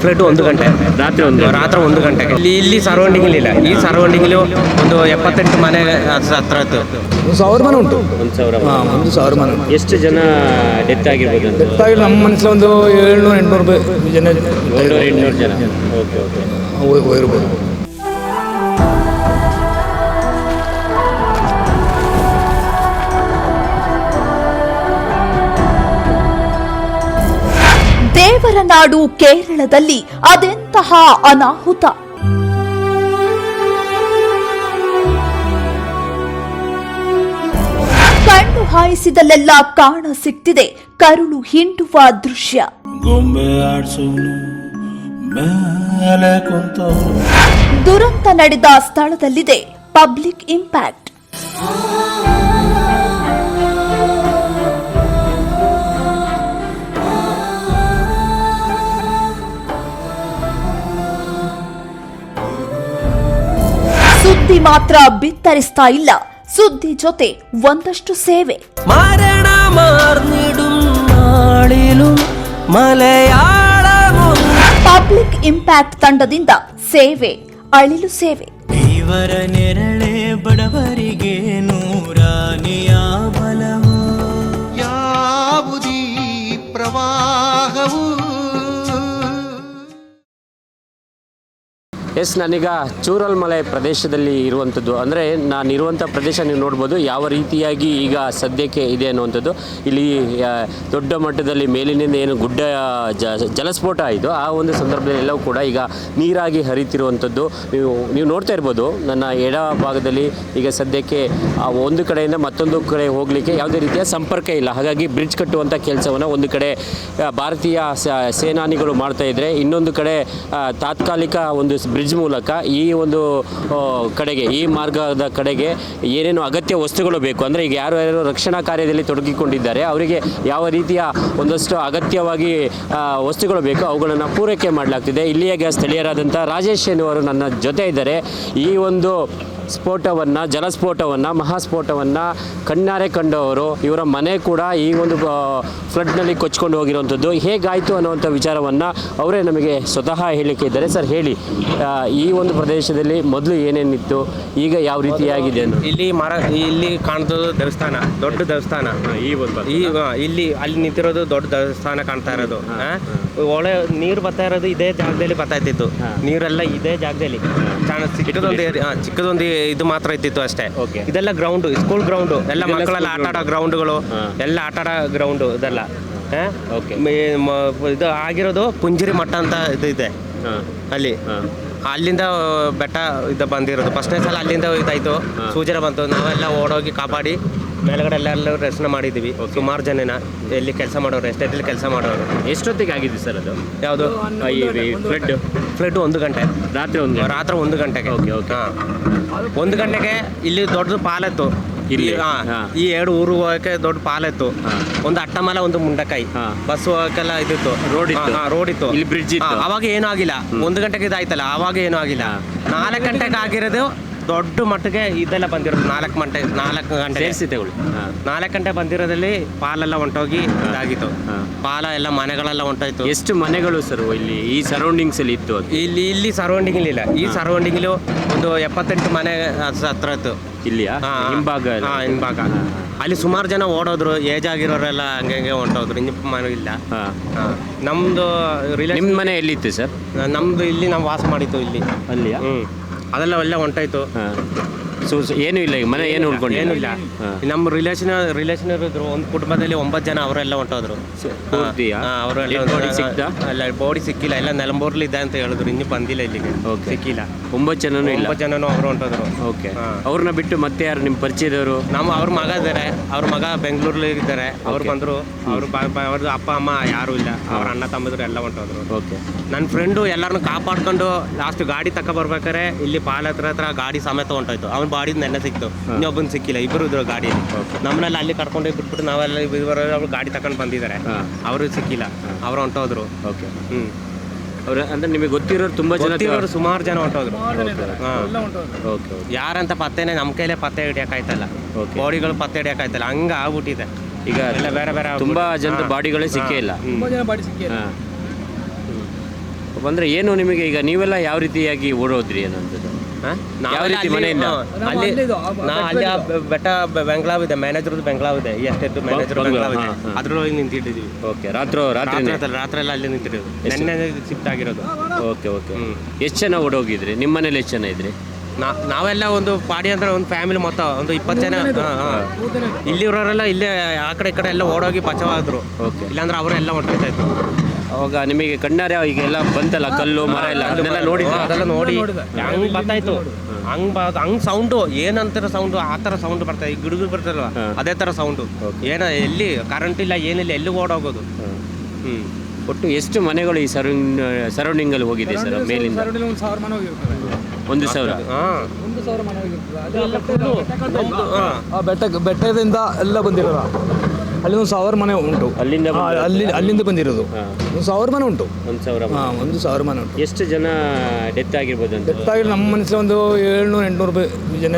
Flight ಒಂದು ಗಂಟೆ. ರಾತ್ರಿ ಒಂದು ರಾತ್ರಿ ಒಂದು ಗಂಟೆ. ಇಲ್ಲಿ ಇಲ್ಲಿ ಸರೌಂಡಿಂಗ್ ಇಲ್ಲ. ಈ ಸರೌಂಡಿಂಗ್ ಒಂದು ಎಪ್ಪತ್ತೆಂಟು ಮನೆ ಹತ್ರ ಇತ್ತು. ಒಂದು ಸಾವಿರ ಮನೆ ಉಂಟು. ಒಂದು ಸಾವಿರ ಒಂದು ಸಾವಿರ ಮನೆ ಎಷ್ಟು ಜನ ಡೆತ್ ಆಗಿರ್ಬೋದು ಅಂತ? ಗೊತ್ತಾಗಿಲ್ಲ ನಮ್ಮ ಮನಸ್ಸಲ್ಲಿ ಒಂದು ಏಳ್ನೂರು ಎಂಟುನೂರು ಜನ ಎಂಟುನೂರು ಜನ. Okay okay. ಹೋಗಿರ್ಬೋದು. ನಾಡು ಕೇರಳದಲ್ಲಿ ಅದೆಂತಹ ಅನಾಹುತ? ಕಣ್ಣು ಹಾಯಿಸಿದಲ್ಲೆಲ್ಲ ಕಾಣ ಸಿಕ್ತಿದೆ ಕರುಳು ಹಿಂಡುವ ದೃಶ್ಯ. ದುರಂತ ನಡೆದ ಸ್ಥಳದಲ್ಲಿದೆ ಪಬ್ಲಿಕ್ ಇಂಪ್ಯಾಕ್ಟ್. ಸುದ್ದಿ ಮಾತ್ರ ಬಿತ್ತರಿಸ್ತಾ ಇಲ್ಲ. ಸುದ್ದಿ ಜೊತೆ ಒಂದಷ್ಟು ಸೇವೆ. ಪಬ್ಲಿಕ್ ಇಂಪ್ಯಾಕ್ಟ್ ತಂಡದಿಂದ ಸೇವೆ ಅಳಿಲು ಸೇವೆ. ಇವರ ನೆರಳೆ ಬಡವರಿಗೆ ಎಸ್, ನಾನೀಗ ಚೂರಲ್ಮಲೆ ಪ್ರದೇಶದಲ್ಲಿ ಇರುವಂಥದ್ದು. ಅಂದರೆ ನಾನು ಇರುವಂಥ ಪ್ರದೇಶ ನೀವು ನೋಡ್ಬೋದು. ಯಾವ ರೀತಿಯಾಗಿ ಈಗ ಸದ್ಯಕ್ಕೆ ಇದೆ ಅನ್ನುವಂಥದ್ದು. ಇಲ್ಲಿ ದೊಡ್ಡ ಮಟ್ಟದಲ್ಲಿ ಮೇಲಿನಿಂದ ಏನು ಗುಡ್ಡ ಜಲಸ್ಫೋಟ ಆಯಿತು, ಆ ಒಂದು ಸಂದರ್ಭದಲ್ಲಿ ಎಲ್ಲವೂ ಕೂಡ ಈಗ ನೀರಾಗಿ ಹರಿತಿರುವಂಥದ್ದು. ನೀವು ನೀವು ನೋಡ್ತಾ ಇರ್ಬೋದು. ನನ್ನ ಎಡ ಭಾಗದಲ್ಲಿ ಈಗ ಸದ್ಯಕ್ಕೆ ಒಂದು ಕಡೆಯಿಂದ ಮತ್ತೊಂದು ಕಡೆ ಹೋಗಲಿಕ್ಕೆ ಯಾವುದೇ ರೀತಿಯ ಸಂಪರ್ಕ ಇಲ್ಲ. ಹಾಗಾಗಿ ಬ್ರಿಡ್ಜ್ ಕಟ್ಟುವಂಥ ಕೆಲಸವನ್ನು ಒಂದು ಕಡೆ ಭಾರತೀಯ ಸೇನಾನಿಗಳು ಮಾಡ್ತಾ ಇದ್ದರೆ ಇನ್ನೊಂದು ಕಡೆ ತಾತ್ಕಾಲಿಕ ಒಂದು ಬ್ರಿಡ್ಜ್ ಮೂಲಕ ಈ ಒಂದು ಕಡೆಗೆ, ಈ ಮಾರ್ಗದ ಕಡೆಗೆ ಏನೇನು ಅಗತ್ಯ ವಸ್ತುಗಳು ಬೇಕು? ಅಂದರೆ ಈಗ ಯಾರು ಯಾರು ರಕ್ಷಣಾ ಕಾರ್ಯದಲ್ಲಿ ತೊಡಗಿಕೊಂಡಿದ್ದಾರೆ, ಅವರಿಗೆ ಯಾವ ರೀತಿಯ ಒಂದಷ್ಟು ಅಗತ್ಯವಾಗಿ ವಸ್ತುಗಳು ಬೇಕು ಅವುಗಳನ್ನು ಪೂರೈಕೆ ಮಾಡಲಾಗ್ತಿದೆ. ಇಲ್ಲಿಯ ಸ್ಥಳೀಯರಾದಂಥ ರಾಜೇಶ್ ಎನ್ನುವರು ನನ್ನ ಜೊತೆ ಇದ್ದಾರೆ. ಈ ಒಂದು ಸ್ಫೋಟವನ್ನು ಜಲಸ್ಫೋಟವನ್ನು ಮಹಾಸ್ಫೋಟವನ್ನು ಕಣ್ಣಾರೆ ಕಂಡವರು. ಇವರ ಮನೆ ಕೂಡ ಈ ಒಂದು ಫ್ಲಡ್ನಲ್ಲಿ ಕೊಚ್ಕೊಂಡು ಹೋಗಿರುವಂಥದ್ದು. ಹೇಗಾಯಿತು ಅನ್ನುವಂಥ ವಿಚಾರವನ್ನು ಅವರೇ ನಮಗೆ ಸ್ವತಃ ಹೇಳಿಕೆ ಇದ್ದಾರೆ. ಸರ್ ಹೇಳಿ. ಈ ಒಂದು ಪ್ರದೇಶದಲ್ಲಿ ಮೊದಲು ಏನೇನಿತ್ತು? ಈಗ ಯಾವ ರೀತಿಯಾಗಿದೆ ಇಲ್ಲಿ ಮರ ಇಲ್ಲಿ ಕಾಣ್ತದ್ದು ದೇವಸ್ಥಾನ ದೊಡ್ಡ ದೇವಸ್ಥಾನ. ಈ ಒಂದು ಈ ಇಲ್ಲಿ ಅಲ್ಲಿ ನಿಂತಿರೋದು ದೊಡ್ಡ ದೇವಸ್ಥಾನ ಕಾಣ್ತಾ ಇರೋದು. ಒಳ ನೀರು ಬರ್ತಾ ಇರೋದು ಇದೇ ಜಾಗದಲ್ಲಿ ಬರ್ತಾ ಇತ್ತು ನೀರೆಲ್ಲ ಇದೇ ಜಾಗದಲ್ಲಿ. ಚಿಕ್ಕದೊಂದು ಚಿಕ್ಕದೊಂದು ಇದು ಮಾತ್ರ ಇದ್ದಿತ್ತು ಅಷ್ಟೇ. Okay. ಇದೆಲ್ಲ ಗ್ರೌಂಡ್ ಸ್ಕೂಲ್ ಗ್ರೌಂಡ್ ಎಲ್ಲ ಇದೆಲ್ಲ ಮಕ್ಕಳೆಲ್ಲ school ಆಟ ಆಡೋ ಗ್ರೌಂಡ್ಗಳು ಎಲ್ಲ ಆಟ ಆಡೋ ಗ್ರೌಂಡು ಇದೆಲ್ಲ. ಆ? Okay. ಮೇ- ಮ- ಇದು ಆಗಿರೋದು ಪುಂಜಿರಿ ಮಠ ಅಂತ ಇದು ಇದೆ. ಹಾಂ. ಅಲ್ಲಿ. ಹಾಂ. ಅಲ್ಲಿಂದ ಬೆಟ್ಟ ಇದು ಬಂದಿರೋದು. ಫಸ್ಟ್ನೇ ಸಲ ಅಲ್ಲಿಂದ ಇದಾಯ್ತು. ಸೂಜನ ಬಂತು. ನಾವೆಲ್ಲ ಓಡೋಗಿ ಕಾಪಾಡಿ ಮೇಲ್ಗಡೆ ಎಲ್ಲ ಎಲ್ಲರೂ ರೆಸ್ಟ್ನ ಮಾಡಿದ್ದೀವಿ. ಸುಮಾರು ಜನನ ಎಲ್ಲಿ ಕೆಲಸ ಮಾಡೋರು ಎಸ್ಟೇಟಲ್ಲಿ ಕೆಲಸ ಮಾಡೋರು. ಎಷ್ಟೊತ್ತಿಗೆ ಆಗಿದೆ ಸರ್ ಅದು? ಯಾವುದು? ಫ್ಲಡ್ ಈ ಫ್ಲಡ್ ಒಂದು ಗಂಟೆ. ರಾತ್ರಿ ಒಂದು ಗಂಟೆ. ರಾತ್ರಿ ಒಂದು ಗಂಟೆಗೆ. Okay okay. ಹಾಂ. ಒಂದು ಗಂಟೆಗೆ ಇಲ್ಲಿ ದೊಡ್ಡದು ಪಾಲೆತ್ತು. ಇಲ್ಲಿ? ಈ ಎರಡು ಊರು ಹೋಗಕ್ಕೆ ದೊಡ್ಡ ಪಾಲೆತ್ತು. ಒಂದು ಅಟ್ಟಮಲ ಒಂದು ಮುಂಡಕಾಯಿ. ಬಸ್ ಹೋಗಕ್ಕೆಲ್ಲ ಇದಿತ್ತು. ರೋಡ್ ಇತ್ತು. ರೋಡ್ ಇತ್ತು. ಇಲ್ಲಿ ಬ್ರಿಡ್ಜ್ ಅವಾಗ ಏನೂ ಆಗಿಲ್ಲ. ಒಂದು ಗಂಟೆಗೆ ಇದಾಯ್ತಲ್ಲ ಅವಾಗ ಏನೂ ಆಗಿಲ್ಲ. ನಾಲ್ಕು ಗಂಟೆಗೆ ಆಗಿರೋದು ದೊಡ್ಡ ಮಟ್ಟಿಗೆ ಇದೆಲ್ಲ ಬಂದಿರೋದು. ನಾಲ್ಕು ಮಂಟೆ ನಾಲ್ಕು ಗಂಟೆ. ಸೇರಿಸಿ ತಗೊಳ್ಳಿ ಹಾಂ. ನಾಲ್ಕು ಗಂಟೆ ಬಂದಿರೋದ್ರಲ್ಲಿ ಪಾಲೆಲ್ಲ ಹೊಂಟೋಗಿ ಇದಾಗಿತ್ತು. ಪಾಲ ಎಲ್ಲ ಮನೆಗಳೆಲ್ಲ ಹೊಂಟೋಯ್ತು. ಎಷ್ಟು ಮನೆಗಳು ಸರ್ ಇಲ್ಲಿ ಈ ಸರೌಂಡಿಂಗ್ಸ್ ಅಲ್ಲಿ ಇತ್ತು ಇಲ್ಲಿ ಇಲ್ಲಿ ಸರೌಂಡಿಂಗ್ ಇಲ್ಲ. ಈ ಸರೌಂಡಿಂಗ್ ಒಂದು ಎಪ್ಪತ್ತೆಂಟು ಮನೆ ಹತ್ರ ಇತ್ತು. ಇಲ್ಲಿಯಾ? ಹಾ, ಹಿಂಭಾಗ ಹಿಂಭಾಗ. ಅಲ್ಲಿ ಸುಮಾರು ಜನ ಓಡೋದ್ರು ಏಜ್ ಆಗಿರೋರೆಲ್ಲ ಹಂಗೆ ಹಂಗೆ ಹೊಂಟೋದ್ರು. ನಿಮ್ಮ ಮನೆ ಇಲ್ಲ. ನಮ್ದು ನಿಮ್ಮ ಮನೆ ಎಲ್ಲಿತ್ತು ಸರ್? ನಮ್ದು ಇಲ್ಲಿ ನಾವು ವಾಸ ಮಾಡಿತ್ತು ಇಲ್ಲಿ. ಅಲ್ಲಿ ಹ್ಮ್. ಅದೆಲ್ಲ ಒಳ್ಳೆ ಹೊಂಟಾಯ್ತು. ಸೊ ಏನೂ ಇಲ್ಲ ಈಗ ಮನೆ ಏನು ಉಳ್ಕೊಂಡು ಏನು ಇಲ್ಲ. ನಮ್ಮ ರಿಲೇಷನ್ ರಿಲೇಷನ್ ಇರೋದ್ರು ಒಂದು ಕುಟುಂಬದಲ್ಲಿ ಒಂಬತ್ತು ಜನ ಅವರೆಲ್ಲ ಹೊಂಟೋದ್ರು? ಅವರೆಲ್ಲ? ಅಲ್ಲ ಬಾಡಿ ಸಿಕ್ಕಿಲ್ಲ. ಎಲ್ಲ ನೆಲಂಬೂರ್ಲಿ ಇದೆ ಅಂತ ಹೇಳಿದ್ರು. ಇನ್ನೂ ಬಂದಿಲ್ಲ ಇಲ್ಲಿಗೆ. ಸಿಕ್ಕಿಲ್ಲ. ಒಂಬತ್ತು ಜನನೂ ಇಲ್ಲ? ಒಂಬತ್ತು ಜನನು ಅವರು ಹೊಂಟೋದ್ರು. ಓಕೆ. ಅವ್ರನ್ನ ಬಿಟ್ಟು ಮತ್ತೆ ಯಾರು ನಿಮ್ಮ ಪರಿಚಯದವರು? ನಮ್ಮ ಅವ್ರ ಮಗ ಇದ್ದಾರೆ. ಅವ್ರ ಮಗ ಬೆಂಗಳೂರಲ್ಲಿ ಇದ್ದಾರೆ. ಅವ್ರು. ಬಂದರು. ಅವರು ಅವ್ರದ್ದು ಅಪ್ಪ ಅಮ್ಮ ಯಾರು ಇಲ್ಲ. ಅವ್ರ ಅಣ್ಣ ತಮ್ಮದ್ರು ಎಲ್ಲ ಹೊಂಟೋದ್ರು. ಓಕೆ ನನ್ನ ಫ್ರೆಂಡು ಎಲ್ಲರನ್ನು ಕಾಪಾಡ್ಕೊಂಡು ಲಾಸ್ಟ್ ಗಾಡಿ ತಕ ಬರ್ಬೇಕಾರೆ ಇಲ್ಲಿ ಪಾಲ ಹತ್ರ ಹತ್ರ ಗಾಡಿ ಸಮೇತ ಹೊಂಟೋಯ್ತು. ಅವ್ನ ಬಾಡಿ ನೆನ್ನೆ ಸಿಕ್ತು. ಇನ್ನೊಬ್ಬನ್ ಸಿಕ್ಕಿಲ್ಲ ಇಬ್ಬರು ಇದ್ರು ಗಾಡಿ ನಮ್ಮನ್ನೆಲ್ಲ ಅಲ್ಲಿ ಕರ್ಕೊಂಡು ಹೋಗಿ ಬಿಟ್ಬಿಟ್ಟು ನಾವೆಲ್ಲ ಇಬ್ಬರು ಅವ್ರು ಗಾಡಿ ತಗೊಂಡು ಬಂದಿದ್ದಾರೆ. ಅವರು ಸಿಕ್ಕಿಲ್ಲ ಅವ್ರು ಹೊಂಟೋದ್ರು. ಓಕೆ. ಹ್ಞೂ ಅವ್ರ ಅಂದ್ರೆ ನಿಮಗೆ ಗೊತ್ತಿರೋರು ತುಂಬ ಜನ ಗೊತ್ತಿರೋರು ಸುಮಾರು ಜನ ಹೊಂಟೋದ್ರು. ಹಾ. Okay okay. ಯಾರಂತ ಪತ್ತೆನೆ ನಮ್ಮ ಕೈಲೇ ಪತ್ತೆ ಹಿಡಿಯೋಕ್ಕಾಯ್ತಲ್ಲ. ಬಾಡಿಗಳು ಪತ್ತೆ ಹಿಡಿಯೋಕ್ಕಾಯ್ತಲ್ಲ ಹಂಗೆ ಆಗ್ಬಿಟ್ಟಿದೆ. ಈಗ ಎಲ್ಲ ಬೇರೆ ಬೇರೆ ತುಂಬಾ ಜನ ಜನದ ಬಾಡಿಗಳೇ ಸಿಕ್ಕೇ ಇಲ್ಲ. ಅಂದರೆ ಏನು ನಿಮಗೆ ಈಗ ನೀವೆಲ್ಲ ಯಾವ ರೀತಿಯಾಗಿ ಓಡೋದ್ರಿ ಹಾಂ ಯಾವ ನಾವೆಲ್ಲ ರೀತಿ ಅಲ್ಲಿ- ಮನೆಯಿಂದ? ಅಲ್ಲಿ ಅಲ್ಲಿದು, ನಾ ಅಲ್ಲಿ ಆ ಬೆಟ್ಟ ಬೆಂಗ್ಲಾವ್ ಇದೆ ಮ್ಯಾನೇಜರ್ದು ಬೆಂಗ್ಲಾವ್ ಇದೆ. ಎಷ್ಟೆತ್ತು ಮ್ಯಾನೇಜರ್ ಬಂಗ್ಲಾ, ಬೆಂಗ್ಲಾವ್ ಇದೆ. ಅದ್ರೊಳಗೆ ನಿಂತಿದ್ದೀವಿ. ಓಕೆ ರಾತ್ರಿ ರಾತ್ರಿ ರಾತ್ರಿ ಎಲ್ಲ ಅಲ್ಲಿ ನಿಂತಿರೋದು ನೆನ್ನೆ ಶಿಫ್ಟ್ ಆಗಿರೋದು. Okay okay. ಹ್ಮ್. ಎಷ್ಟು ಜನ ಓಡೋಗಿದ್ರಿ? ನಿಮ್ಮ ಮನೇಲಿ ಎಷ್ಟು ಜನ ಇದ್ರಿ? ನಾ- ನಾವೆಲ್ಲ ಒಂದು ಪಾಡಿ ಅಂದ್ರೆ ಒಂದು ಫ್ಯಾಮಿಲಿ ಮೊತ್ತ ಒಂದು ಇಪ್ಪತ್ತು ಜನ. ಇಲ್ಲಿರೋರೆಲ್ಲ ಇಲ್ಲೇ ಆ ಕಡೆ ಈ ಕಡೆ ಎಲ್ಲ ಓಡೋಗಿ ಪಚವಾದ್ರು. ಓಕೆ. ಇಲ್ಲಾಂದ್ರೆ ಅವರೆಲ್ಲ ಇದ್ರು. ಅವಾಗ ನಿಮಗೆ ಕಣ್ಣಾರೆ ಈಗ ಎಲ್ಲ ಬಂತಲ್ಲ ಕಲ್ಲು ಮರ ಎಲ್ಲ ಅದನ್ನೆಲ್ಲ ನೋಡಿದ್ರು? ಅದೆಲ್ಲ ನೋಡಿ ಹಂಗ್ ಬರ್ತಾಯ್ತು ಹಂಗ್ ಬಾ ಹಂಗ್ ಸೌಂಡು ಏನಂತಾರ ಸೌಂಡು ಆ ತರ ಸೌಂಡ್ ಬರ್ತಾ ಈ ಗಿಡಗಳು ಬರ್ತಾರಲ್ಲ ಅದೇ ತರ ಸೌಂಡು ಏನ ಎಲ್ಲಿ ಕರೆಂಟ್ ಇಲ್ಲ ಏನಿಲ್ಲ ಎಲ್ಲಿ ಓಡೋಗೋದು. ಹ್ಮ್. ಒಟ್ಟು ಎಷ್ಟು ಮನೆಗಳು ಈ ಸರೌಂಡ್ ಸರೌಂಡಿಂಗಲ್ಲಿ ಹೋಗಿದೆ ಸರ್ ಮೇಲಿಂದ? ಸರೌಂಡಿಂಗ್ ಒಂದು ಸಾವಿರ ಮನೆ ಹೋಗಿರ್ತದೆ. ಒಂದು ಸಾವಿರ? ಬೆಟ್ಟ ಬೆಟ್ಟದಿಂದ ಎಲ್ಲ ಬಂದಿರೋದು. ಅಲ್ಲಿ ಒಂದು ಸಾವಿರ ಮನೆ ಉಂಟು. ಅಲ್ಲಿಂದ ಹಾ, ಅಲ್ಲಿ ಅಲ್ಲಿಂದ ಬಂದಿರೋದು. ಹಾಂ. ಒಂದು ಸಾವಿರ ಮನೆ ಉಂಟು. ಒಂದು ಸಾವಿರ ಮನೆ. ಹಾಂ ಒಂದು ಸಾವಿರ ಮನೆ ಉಂಟು. ಎಷ್ಟು ಜನ ಡೆತ್ ಆಗಿರ್ಬೋದು ಅಂತ ಗೊತ್ತಾಗಿ ನಮ್ಮ ಮನಸ್ಸಲ್ಲಿ ಒಂದು ಏಳ್ನೂರು ಎಂಟುನೂರು ರೂಪಾಯಿ ಜನ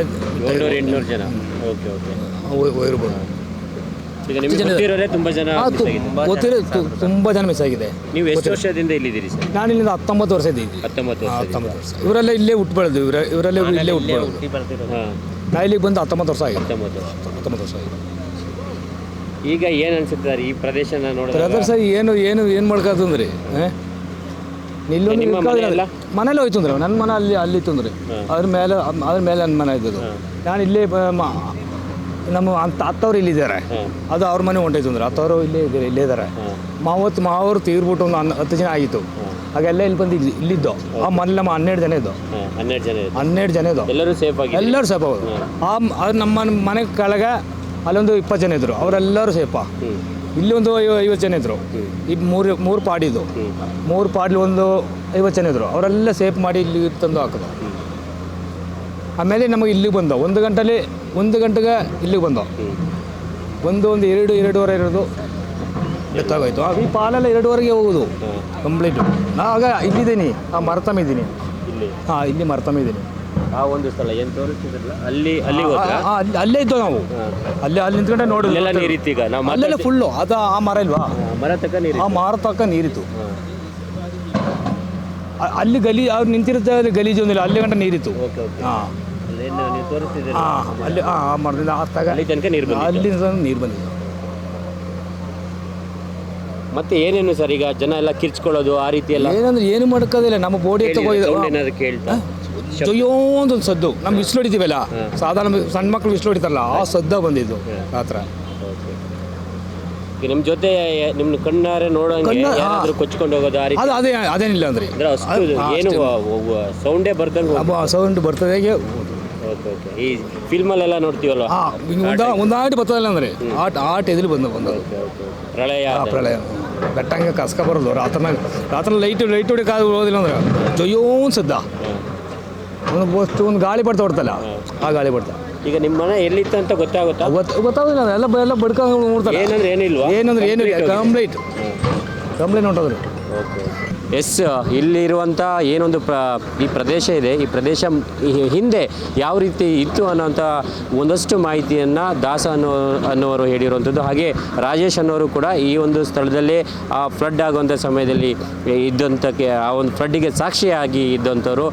ಏಳ್ನೂರು ಎಂಟುನೂರು ಜನ. ಓಕೆ ಓಕೆ ಹೋಯ್- ಹೋಗಿರ್ಬೋದು. ಈಗ ನಿಮಗೆ ಗೊತ್ತಿರೋರೇ ತುಂಬ ಜನ ಆ, miss ಆಗಿದೆ ಗೊತ್ತಿರೋ ತು- ತುಂಬ ಜನ ಮಿಸ್ ಆಗಿದೆ. ನೀವು ಎಷ್ಟು ವರ್ಷದಿಂದ ಇಲ್ಲಿದ್ದೀರಿ ಸರ್? ನಾನು ಇಲ್ಲಿಂದ ಹತ್ತೊಂಬತ್ತು ವರ್ಷ ಇದ್ದೀನಿ ಹತ್ತೊಂಬತ್ತು ವರ್ಷ ಹತ್ತೊಂಬತ್ತು ವರ್ಷ. ಇವರೆಲ್ಲ ಇಲ್ಲೇ ಹುಟ್ಟು ಬೆಳೆದು ಇವರ ಇವರೆಲ್ಲ ಇಲ್ಲೇ ಹುಟ್ಟು ಬೆಳೆದು. ಬರ್ತಿರೋದು ಹಾಂ. ನಾ ಇಲ್ಲಿಗೆ ಬಂದು ಹತ್ತೊಂಬತ್ತು ವರ್ಷ ಆಗಿದೆ. ಹತ್ತೊಂಬತ್ತು ವರ್ಷ. ಹತ್ತೊಂಬತ್ತು ವರ್ಷ ಆಗಿದೆ. ಈಗ ಏನು ಅನ್ಸುತ್ತೆ ಸರ್ ಈ ಪ್ರದೇಶ ನೋಡಿದ್ರೆ ಬ್ರದರ್ ಸರ್ ಏನು ಏನು ಏನು ಮಾಡ್ಕೊತಂದ್ರಿ ನಿಮ್ಮ ಮನೆ ಎಲ್ಲ? ಮನೇಲಿ ಹೋಯ್ತು ಅಂದ್ರೆ ನನ್ನ ಮನೆ ಅಲ್ಲಿ ಅಲ್ಲಿ ಇತ್ತು ಅಂದ್ರೆ. ಮೇಲೆ ಅದ್ರ ಮೇಲೆ ನನ್ನ ಮನೆ ಇದ್ದದ್ದು. ನಾನು ಇಲ್ಲೇ ಬ- ಮ- ನಮ್ಮ ಅಂತ ಅತ್ತವ್ರು ಇಲ್ಲಿದ್ದಾರೆ ಅದು ಅವ್ರ ಮನೆ ಹೊಂಟೈತು ಅಂದ್ರೆ. ಅತ್ತವರು ಇಲ್ಲೇ ಇದ್ದಾರೆ ಇಲ್ಲೇ ಇದ್ದಾರೆ. ಮಾವತ್ತು ಮಾವರು ತೀರ್ಬಿಟ್ಟು ಒಂದು ಹನ್- ಹತ್ತು ಜನ ಆಗಿತ್ತು. ಹಾಗೆಲ್ಲ ಇಲ್ಲಿ ಬಂದು ಇಲ್ಲಿ ಇಲ್ಲಿದ್ದು. ಆ ಮನೇಲಿ ನಮ್ಮ ಹನ್ನೆರಡು ಜನ ಇದ್ದೋ. ಹನ್ನೆರಡು ಜನ ಹನ್ನೆರಡು ಜನ ಇದ್ದೋ. ಎಲ್ಲರೂ ಸೇಫ್ ಆಗಿ ಎಲ್ಲರೂ ಸೇಫ್ ಅವರು ಆ ಅದು ನಮ್ಮ ಮನೆ ಕೆಳಗೆ ಅಲ್ಲೊಂದು ಇಪ್ಪತ್ತು ಜನ ಇದ್ರು. ಅವರೆಲ್ಲರೂ ಸೇಫಾ ಇಲ್ಲಿ ಒಂದು ಐವ- ಐವತ್ತು ಜನ ಇದ್ರು. ಈ ಮೂರು ಮೂರು ಪಾಡಿದು ಮೂರು ಪಾಡ್ಲಿ ಒಂದು ಐವತ್ತು ಜನ ಇದ್ರು. ಅವರೆಲ್ಲ ಸೇಫ್ ಮಾಡಿ ಇಲ್ಲಿ ತಂದು ಹಾಕಿದ್ರು ಆಮೇಲೆ ನಮಗೆ ಇಲ್ಲಿಗೆ ಬಂದ. ಒಂದು ಗಂಟೆಲಿ ಒಂದು ಗಂಟೆಗೆ ಇಲ್ಲಿಗೆ ಬಂದ. ಒಂದು ಒಂದು ಎರಡು ಎರಡೂವರೆ ಇರೋದು ಗೊತ್ತಾಗೋಯ್ತು. ಆ ಈ ಪಾಲೆಲ್ಲ ಎರಡೂವರೆಗೆ ಹೋಗೋದು. ಕಂಪ್ಲೀಟು. ನಾ ಆಗ ಇಲ್ಲಿದ್ದೀನಿ. ಆ ಮರ್ತಮಿದ್ದೀನಿ ಇಲ್ಲಿ. ಹಾಂ ಇಲ್ಲಿ ಮರ್ತಮ ಇದ್ದೀನಿ ಆ ಒಂದು ಸ್ಥಳ ಏನು ತೋರಿಸ್ತಿದ್ರಲ್ಲ? ಅಲ್ಲಿ ಅಲ್ಲಿ ಹೋದ್ರ? ಆ, ಅಲ್ಲಿ ಅಲ್ಲೇ ಇದ್ದೋ ನಾವು. ಅಲ್ಲೇ ಅಲ್ಲಿ ನಿಂತ್ಕೊಂಡೆ ನೋಡಿ ಅಲ್ಲೆಲ್ಲ ನೀರಿತ್ತು ಈಗ ನಾವು ಅಲ್ಲೆಲ್ಲ ಫುಲ್ಲು ಅದು ಆ ಮರ ಇಲ್ವಾ? ಮರ ತಕ್ಕ ನೀರು ಆ ಮಾರ ತಕ್ಕ ನೀರಿತ್ತು. ಅ- ಅಲ್ಲಿ ಗಲಿ ಅವ್ರು ನಿಂತಿರುತ್ತೆ ಅಲ್ಲಿ ಗಲೀಜು ಒಂದಿಲ್ಲ. ಅಲ್ಲಿ ಗಂಟ ನೀರಿತ್ತು. Okay okay. ಹಾಂ. ಅಲ್ಲೇನು ನೀವು ತೋರಿಸ್ತಿದ್ದೀರ? ಹಾಂ ಅಲ್ಲಿ ಹಾಂ ಆ ಮರದಿಂದ ಆ ತಗ ಅಲ್ಲಿ ತನಕ ನೀರು ಬಂದಿತ್ತು. ಅಲ್ಲಿ ನೀರು ಬಂದಿದೆ ಮತ್ತೆ ಏನೇನು ಸರ್ ಈಗ ಜನ ಎಲ್ಲ ಕಿರ್ಚ್ಕೊಳ್ಳೋದು ಆ ರೀತಿ ಎಲ್ಲ? ಏನಂದ್ರೆ ಏನು ಮಾಡ್ಕೋದಿಲ್ಲ ನಮ್ಮ ಬೋಡಿ ತಗೋ ಏನಾದ್ರು ಕೇಳ್ತಾ. ಒಂದು ಸದ್ದು. ನಮ್ಮ ಬಿಸಿಲು ಹೊಡಿತೀವಲ್ಲ ಸಾಧಾರಣ ಸಣ್ಣ ಮಕ್ಳು ಬಿಸಿಲು ಹೊಡಿತಾರಲ್ಲ ಆ ಸದ್ದ ಬಂದಿದ್ದು ಆ ಥರ. ನಿಮ್ಮ ಜೊತೆ ನಿಮ್ ಕಣ್ಣಾರೆ ನೋಡೋಂಗೆ ಕೊಚ್ಕೊಂಡು ಹೋಗೋದು ಅದು ಅದೇ ಅದೇನಿಲ್ಲ ಅಂದ್ರೆ. ಏನು. ಸೌಂಡೇ ಬರ್ದಂಗೆ ಸೌಂಡ್ ಬರ್ತದೆ ಓಕೆ ಈ ಫಿಲ್ಮಲ್ಲೆಲ್ಲ ನೋಡ್ತೀವಲ್ವ? ಹಾಂ ಒಂದ ಒಂದಾಟಿ ಬರ್ತದಲ್ಲ ಅಂದ್ರೆ. ಆಟ ಆಟ ಎದುರು ಬಂದು ಬಂದು ಪ್ರಳಯ. ಪ್ರಳಯ. ಬೆಟ್ಟಂಗೆ ಕಸ್ಕ ಬರೋದು ರಾತ್ರಿನಾಗ ರಾತ್ರಿ ಲೈಟ್ ಲೈಟ್ ಹೊಡಿ ಕಾದು ಹೋಗೋದಿಲ್ಲ ಅಂದ್ರೆ. ಜೊಯ್ಯೋ ಸದ್ದ. ಒಂದು ವಸ್ತು ಒಂದು ಗಾಳಿ ಬಡ್ತಾ ಹೊಡ್ತಲ್ಲ ಆ ಗಾಳಿ ಬಡ್ತಾ ಈಗ ನಿಮ್ಮ ಮನೆ ಎಲ್ಲಿತ್ತು ಅಂತ ಗೊತ್ತಾಗುತ್ತಾ? ಗೊತ್ತ ಗೊತ್ತಾಗೋದಿಲ್ಲ ಎಲ್ಲ ಬ- ಎಲ್ಲ ಬಡ್ಕೊಂಡು ನೋಡ್ತಾರೆ. ಏನಂದ್ರೆ ಏನಿಲ್ವಾ? ಏನಂದ್ರೆ ಏನು ಕಂಪ್ಲೀಟ್. ಕಂಪ್ಲೇಂಟ್ ಹೊಂಟೋದ್ರು. ಓಕೆ. ಎಸ್ ಇಲ್ಲಿರುವಂಥ ಏನೊಂದು ಪ್ರ, ಈ ಪ್ರದೇಶ ಇದೆ. ಈ ಪ್ರದೇಶ ಹಿಂದೆ ಯಾವ ರೀತಿ ಇತ್ತು ಅನ್ನೋಂಥ ಒಂದಷ್ಟು ಮಾಹಿತಿಯನ್ನು ದಾಸ ಅನ್ನೋ, ಅನ್ನೋರು ಹೇಳಿರುವಂಥದ್ದು. ಹಾಗೆ ರಾಜೇಶ್ ಅನ್ನೋರು ಕೂಡ ಈ ಒಂದು ಸ್ಥಳದಲ್ಲಿ ಆ ಫ್ಲಡ್ ಆಗುವಂಥ ಸಮಯದಲ್ಲಿ ಇದ್ದಂಥಕ್ಕೆ ಆ ಒಂದು ಫ್ಲಡ್ಡಿಗೆ ಸಾಕ್ಷಿಯಾಗಿ ಇದ್ದಂಥವ್ರು.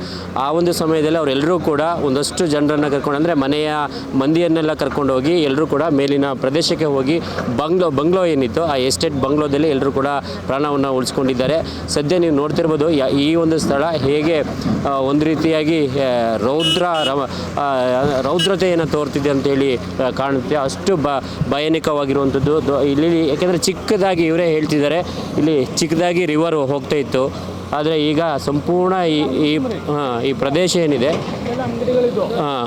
ಆ ಒಂದು ಸಮಯದಲ್ಲಿ ಅವರೆಲ್ಲರೂ ಕೂಡ ಒಂದಷ್ಟು ಜನರನ್ನು ಕರ್ಕೊಂಡು, ಅಂದರೆ ಮನೆಯ ಮಂದಿಯನ್ನೆಲ್ಲ ಕರ್ಕೊಂಡು ಹೋಗಿ ಎಲ್ಲರೂ ಕೂಡ ಮೇಲಿನ ಪ್ರದೇಶಕ್ಕೆ ಹೋಗಿ ಬಂಗ್ಲೋ ಬಂಗ್ಲೋ ಏನಿತ್ತು ಆ ಎಸ್ಟೇಟ್ ಬಂಗ್ಲೋದಲ್ಲಿ ಎಲ್ಲರೂ ಕೂಡ ಪ್ರಾಣವನ್ನು ಉಳಿಸ್ಕೊಂಡಿದ್ದಾರೆ. ಸದ್ಯ ನೀವು ನೋಡ್ತಿರ್ಬೋದು ಈ ಒಂದು ಸ್ಥಳ ಹೇಗೆ ಒಂದು ರೀತಿಯಾಗಿ ರೌದ್ರ ರೌದ್ರತೆಯನ್ನು ತೋರ್ತಿದೆ ಅಂತೇಳಿ ಕಾಣುತ್ತೆ. ಅಷ್ಟು ಬ ಭಯಾನಕವಾಗಿರುವಂಥದ್ದು ಇಲ್ಲಿ ಯಾಕೆಂದರೆ ಚಿಕ್ಕದಾಗಿ ಇವರೇ ಹೇಳ್ತಿದ್ದಾರೆ. ಇಲ್ಲಿ ಚಿಕ್ಕದಾಗಿ ರಿವರ್ ಹೋಗ್ತಾ ಇತ್ತು. ಆದರೆ ಈಗ ಸಂಪೂರ್ಣ ಈ ಈ ಹಾಂ ಈ ಪ್ರದೇಶ ಏನಿದೆ ಹಾಂ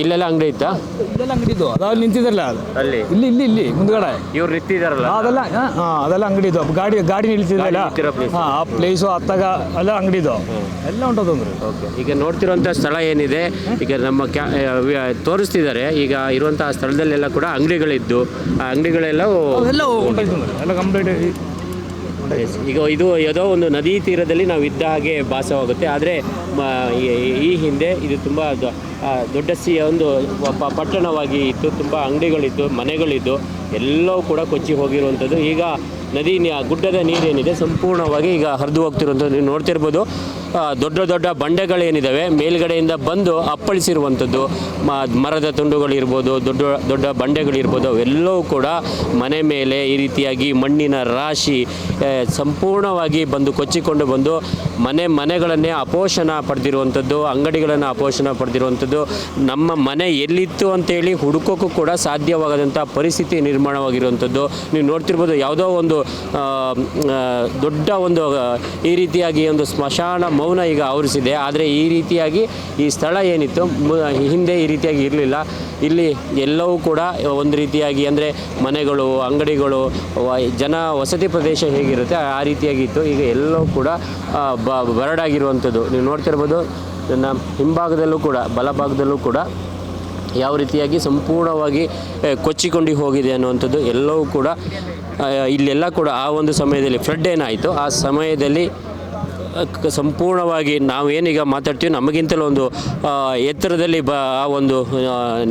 ಇಲ್ಲೆಲ್ಲ ಅಂಗಡಿ ಇತ್ತಾ? ಇದೆಲ್ಲ ಅಂಗಡಿ ಇದ್ದು ಅದಾವ ನಿಂತಿದ್ರಲ್ಲ? ಅಲ್ಲಿ. ಇಲ್ಲಿ ಇಲ್ಲಿ ಇಲ್ಲಿ ಮುಂದ್ಗಡೆ. ಇವ್ರು ನಿಂತಿದಾರಲ್ಲ? ಅದೆಲ್ಲ ಹಾಂ ಅದೆಲ್ಲ ಅಂಗಡಿ ಇದು ಗಾಡಿ ಗಾಡಿ ನಿಲ್ತಿದ್ರಲ್ಲ ಹಾಂ ಆ ಪ್ಲೇಸು ಅತ್ತಾಗ ಎಲ್ಲ ಅಂಗಡಿ ಇದು ಎಲ್ಲ ಉಂಟದು ಅಂದ್ರೆ ಓಕೆ ಈಗ ನೋಡ್ತಿರುವಂಥ ಸ್ಥಳ ಏನಿದೆ ಈಗ ನಮ್ಮ ಕ್ಯಾ ತೋರಿಸ್ತಿದ್ದಾರೆ ಈಗ ಇರುವಂಥ ಸ್ಥಳದಲ್ಲೆಲ್ಲ ಕೂಡ ಅಂಗಡಿಗಳಿದ್ದು ಆ ಅಂಗಡಿಗಳೆಲ್ಲ ಎಲ್ಲ ಕಂಪ್ಲೀಟ್ ಈಗ ಇದು ಯಾವುದೋ ಒಂದು ನದಿ ತೀರದಲ್ಲಿ ನಾವು ಇದ್ದ ಹಾಗೆ ಭಾಸವಾಗುತ್ತೆ. ಆದರೆ ಈ ಹಿಂದೆ ಇದು ತುಂಬ ದೊಡ್ಡ ಸಿಯ ಒಂದು ಪಟ್ಟಣವಾಗಿ ಇತ್ತು ತುಂಬ ಅಂಗಡಿಗಳಿದ್ದು, ಮನೆಗಳಿದ್ದು, ಎಲ್ಲವೂ ಕೂಡ ಕೊಚ್ಚಿ ಹೋಗಿರುವಂಥದ್ದು. ಈಗ ನದಿ ಗುಡ್ಡದ ನೀರೇನಿದೆ, ಸಂಪೂರ್ಣವಾಗಿ ಈಗ ಹರಿದು ಹೋಗ್ತಿರುವಂಥದ್ದು. ನೀವು ನೋಡ್ತಿರ್ಬೋದು ದೊಡ್ಡ ದೊಡ್ಡ ಬಂಡೆಗಳೇನಿದ್ದಾವೆ ಮೇಲ್ಗಡೆಯಿಂದ ಬಂದು ಅಪ್ಪಳಿಸಿರುವಂಥದ್ದು ಮರದ ತುಂಡುಗಳಿರ್ಬೋದು, ದೊಡ್ಡ ದೊಡ್ಡ ಬಂಡೆಗಳಿರ್ಬೋದು, ಅವೆಲ್ಲವೂ ಕೂಡ ಮನೆ ಮೇಲೆ ಈ ರೀತಿಯಾಗಿ ಮಣ್ಣಿನ ರಾಶಿ ಸಂಪೂರ್ಣವಾಗಿ ಬಂದು ಕೊಚ್ಚಿಕೊಂಡು ಬಂದು ಮನೆ ಮನೆಗಳನ್ನೇ ಅಪೋಷಣ ಪಡೆದಿರುವಂಥದ್ದು, ಅಂಗಡಿಗಳನ್ನು ಅಪೋಷಣ ಪಡೆದಿರುವಂಥದ್ದು, ನಮ್ಮ ಮನೆ ಎಲ್ಲಿತ್ತು ಅಂತೇಳಿ ಹುಡುಕೋಕ್ಕೂ ಕೂಡ ಸಾಧ್ಯವಾಗದಂಥ ಪರಿಸ್ಥಿತಿ ನಿರ್ಮಾಣವಾಗಿರುವಂಥದ್ದು. ನೀವು ನೋಡ್ತಿರ್ಬೋದು ಯಾವುದೋ ಒಂದು ದೊಡ್ಡ ಒಂದು, ಈ ರೀತಿಯಾಗಿ ಒಂದು ಸ್ಮಶಾನ ಮೌನ ಈಗ ಆವರಿಸಿದೆ. ಆದರೆ ಈ ರೀತಿಯಾಗಿ ಈ ಸ್ಥಳ ಏನಿತ್ತು ಹಿಂದೆ ಈ ರೀತಿಯಾಗಿ ಇರಲಿಲ್ಲ. ಇಲ್ಲಿ ಎಲ್ಲವೂ ಕೂಡ ಒಂದು ರೀತಿಯಾಗಿ ಅಂದರೆ ಮನೆಗಳು, ಅಂಗಡಿಗಳು ಜನ ವಸತಿ ಪ್ರದೇಶ ಹೇಗಿರುತ್ತೆ ಆ ರೀತಿಯಾಗಿತ್ತು ಈಗ ಎಲ್ಲವೂ ಕೂಡ ಬ, ಬರಡಾಗಿರುವಂಥದ್ದು. ನೀವು ನೋಡ್ತಿರ್ಬೋದು ನನ್ನ ಹಿಂಭಾಗದಲ್ಲೂ ಕೂಡ, ಬಲಭಾಗದಲ್ಲೂ ಕೂಡ ಯಾವ ರೀತಿಯಾಗಿ ಸಂಪೂರ್ಣವಾಗಿ ಕೊಚ್ಚಿಕೊಂಡು ಹೋಗಿದೆ ಅನ್ನುವಂಥದ್ದು ಎಲ್ಲವೂ ಕೂಡ ಇಲ್ಲೆಲ್ಲ ಕೂಡ ಆ ಒಂದು ಸಮಯದಲ್ಲಿ ಫ್ಲಡ್ ಏನಾಯಿತು, ಆ ಸಮಯದಲ್ಲಿ ಸಂಪೂರ್ಣವಾಗಿ ನಾವೇನೀಗ ಮಾತಾಡ್ತೀವಿ ನಮಗಿಂತಲೂ ಒಂದು ಎತ್ತರದಲ್ಲಿ ಬ ಆ ಒಂದು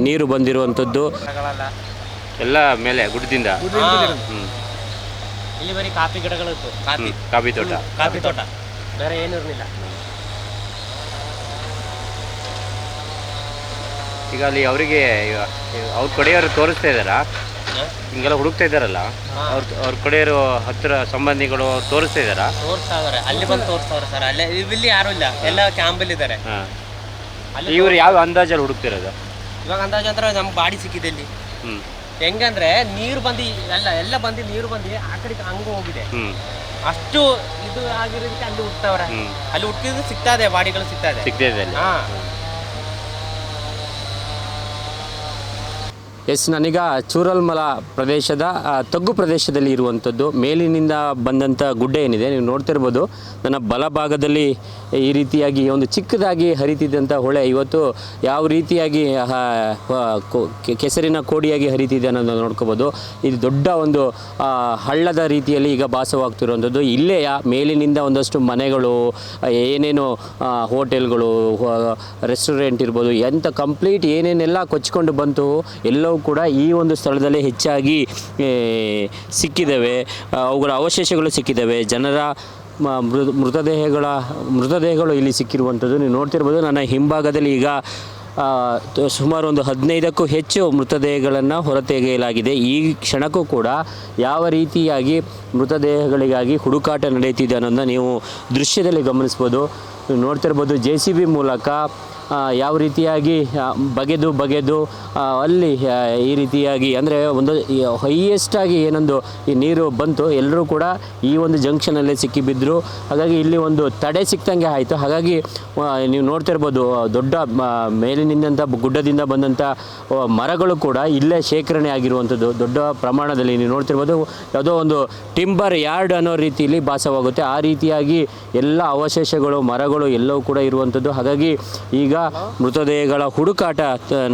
ನೀರು ಬಂದಿರುವಂಥದ್ದು. ಎಲ್ಲ ಮೇಲೆ ಗುಡ್ಡದಿಂದ. ಇಲ್ಲಿ ಬರೀ ಕಾಫಿ ಗಿಡಗಳಿತ್ತು ಕಾಫಿ ಕಾಫಿ ತೋಟ. ಕಾಫಿ ತೋಟ. ಬೇರೆ ಏನೂ ಇರಲಿಲ್ಲ. ಈಗ ಅಲ್ಲಿ ಅವರಿಗೆ ಅವ್ರ ಕಡೆಯವರು ತೋರಿಸ್ತಾ ಇದ್ದಾರಾ? ಹಿಂಗೆಲ್ಲ ಹುಡುಕ್ತಾ ಇದ್ದಾರಲ್ಲ ಅವ್ರ ಅವ್ರ ಕಡೆಯವರು ಹತ್ತಿರ ಸಂಬಂಧಿಗಳು ಅವ್ರು ತೋರಿಸ್ತಾ ಇದ್ದಾರಾ? ಇದಾರೆ ಅಲ್ಲಿ ಬಂದು ತೋರಿಸ್ತಾವ್ರೆ ಸರ್. ಅಲ್ಲೇ ಇಲ್ಲಿ ಯಾರು ಇಲ್ಲ. ಎಲ್ಲ ಕ್ಯಾಂಪಲ್ಲಿ ಇದ್ದಾರೆ. ಹಾಂ. ಇವ್ರು ಯಾವ ಅಂದಾಜಲ್ಲಿ ಹುಡುಕ್ತಿರೋದು? ಇವಾಗ ಅಂದಾಜು ಅಂದ್ರೆ ನಮ್ಗೆ ಬಾಡಿ ಸಿಕ್ಕಿದೆ ಇಲ್ಲಿ. ಹ್ಞೂ ಹೆಂಗಂದ್ರೆ ನೀರು ಬಂದು ಎಲ್ಲ ಎಲ್ಲ ಬಂದು ನೀರು ಬಂದು ಆ ಕಡೆ ಹಂಗ ಹೋಗಿದೆ. ಹ್ಞೂ ಅಷ್ಟು ಇದು ಆಗಿರೋದಕ್ಕೆ ಅಲ್ಲಿ ಹುಡ್ತಾವ್ರೆ ಹ್ಮ್. ಅಲ್ಲಿ ಹುಟ್ಟಿದ್ರು ಸಿಗ್ತಾ ಇದೆ ಬಾಡಿಗಳು ಸಿಗ್ತಾ ಇದೆ. ಅಲ್ಲಿ. ಹಾ. ಎಸ್ ನಾನೀಗ ಚೂರಲ್ಮಲ ಪ್ರದೇಶದ ತಗ್ಗು ಪ್ರದೇಶದಲ್ಲಿ ಇರುವಂಥದ್ದು. ಮೇಲಿನಿಂದ ಬಂದಂಥ ಗುಡ್ಡ ಏನಿದೆ, ನೀವು ನೋಡ್ತಿರ್ಬೋದು. ನನ್ನ ಬಲಭಾಗದಲ್ಲಿ ಈ ರೀತಿಯಾಗಿ ಒಂದು ಚಿಕ್ಕದಾಗಿ ಹರಿತಿದ್ದಂಥ ಹೊಳೆ. ಇವತ್ತು ಯಾವ ರೀತಿಯಾಗಿ ಕೆಸರಿನ ಕೋಡಿಯಾಗಿ ಹರಿತಿದೆ ಅನ್ನೋದನ್ನು ನೋಡ್ಕೋಬೋದು. ಇದು ದೊಡ್ಡ ಒಂದು ಹಳ್ಳದ ರೀತಿಯಲ್ಲಿ ಈಗ ಭಾಸವಾಗ್ತಿರುವಂಥದ್ದು. ಇಲ್ಲೇ ಮೇಲಿನಿಂದ ಒಂದಷ್ಟು ಮನೆಗಳು ಏನೇನು ಹೋಟೆಲ್ಗಳು ರೆಸ್ಟೋರೆಂಟ್ ಇರ್ಬೋದು, ಎಂಥ ಕಂಪ್ಲೀಟ್ ಏನೇನೆಲ್ಲ ಕೊಚ್ಕೊಂಡು ಬಂತು, ಎಲ್ಲವೂ ಕೂಡ ಈ ಒಂದು ಸ್ಥಳದಲ್ಲಿ ಹೆಚ್ಚಾಗಿ ಸಿಕ್ಕಿದ್ದಾವೆ ಅವುಗಳ ಅವಶೇಷಗಳು ಸಿಕ್ಕಿದ್ದಾವೆ ಜನರ ಮೃತದೇಹಗಳ, ಮೃತದೇಹಗಳು ಇಲ್ಲಿ ಸಿಕ್ಕಿರುವಂಥದ್ದು. ನೀವು ನೋಡ್ತಿರ್ಬೋದು, ನನ್ನ ಹಿಂಭಾಗದಲ್ಲಿ ಈಗ ಸುಮಾರು ಒಂದು ಹದಿನೈದಕ್ಕೂ ಹೆಚ್ಚು ಮೃತದೇಹಗಳನ್ನು ಹೊರತೆಗೆಯಲಾಗಿದೆ. ಈ ಕ್ಷಣಕ್ಕೂ ಕೂಡ ಯಾವ ರೀತಿಯಾಗಿ ಮೃತದೇಹಗಳಿಗಾಗಿ ಹುಡುಕಾಟ ನಡೆಯುತ್ತಿದೆ ಅನ್ನೋದನ್ನ ನೀವು ದೃಶ್ಯದಲ್ಲಿ ಗಮನಿಸ್ಬೋದು. ನೀವು ನೋಡ್ತಿರ್ಬೋದು, ಜೆ ಸಿ ಬಿ ಮೂಲಕ ಯಾವ ರೀತಿಯಾಗಿ ಬಗೆದು ಬಗೆದು ಅಲ್ಲಿ ಈ ರೀತಿಯಾಗಿ, ಅಂದರೆ ಒಂದು ಹೈಯೆಸ್ಟಾಗಿ ಏನೊಂದು ಈ ನೀರು ಬಂತು, ಎಲ್ಲರೂ ಕೂಡ ಈ ಒಂದು ಜಂಕ್ಷನಲ್ಲೇ ಸಿಕ್ಕಿಬಿದ್ದರು ಹಾಗಾಗಿ ಇಲ್ಲಿ ಒಂದು ತಡೆ ಸಿಕ್ತಂಗೆ ಆಯಿತು. ಹಾಗಾಗಿ ನೀವು ನೋಡ್ತಿರ್ಬೋದು ದೊಡ್ಡ ಮೇಲಿನಿಂದಂಥ ಗುಡ್ಡದಿಂದ ಬಂದಂಥ ಮರಗಳು ಕೂಡ ಇಲ್ಲೇ ಶೇಖರಣೆ ಆಗಿರುವಂಥದ್ದು. ದೊಡ್ಡ ಪ್ರಮಾಣದಲ್ಲಿ ನೀವು ನೋಡ್ತಿರ್ಬೋದು, ಯಾವುದೋ ಒಂದು ಟಿಂಬರ್ ಯಾರ್ಡ್ ಅನ್ನೋ ರೀತಿಯಲ್ಲಿ ಭಾಸವಾಗುತ್ತೆ. ಆ ರೀತಿಯಾಗಿ ಎಲ್ಲ ಅವಶೇಷಗಳು, ಮರಗಳು ಎಲ್ಲವೂ ಕೂಡ ಇರುವಂಥದ್ದು. ಹಾಗಾಗಿ ಈಗ ಮೃತದೇಹಗಳ ಹುಡುಕಾಟ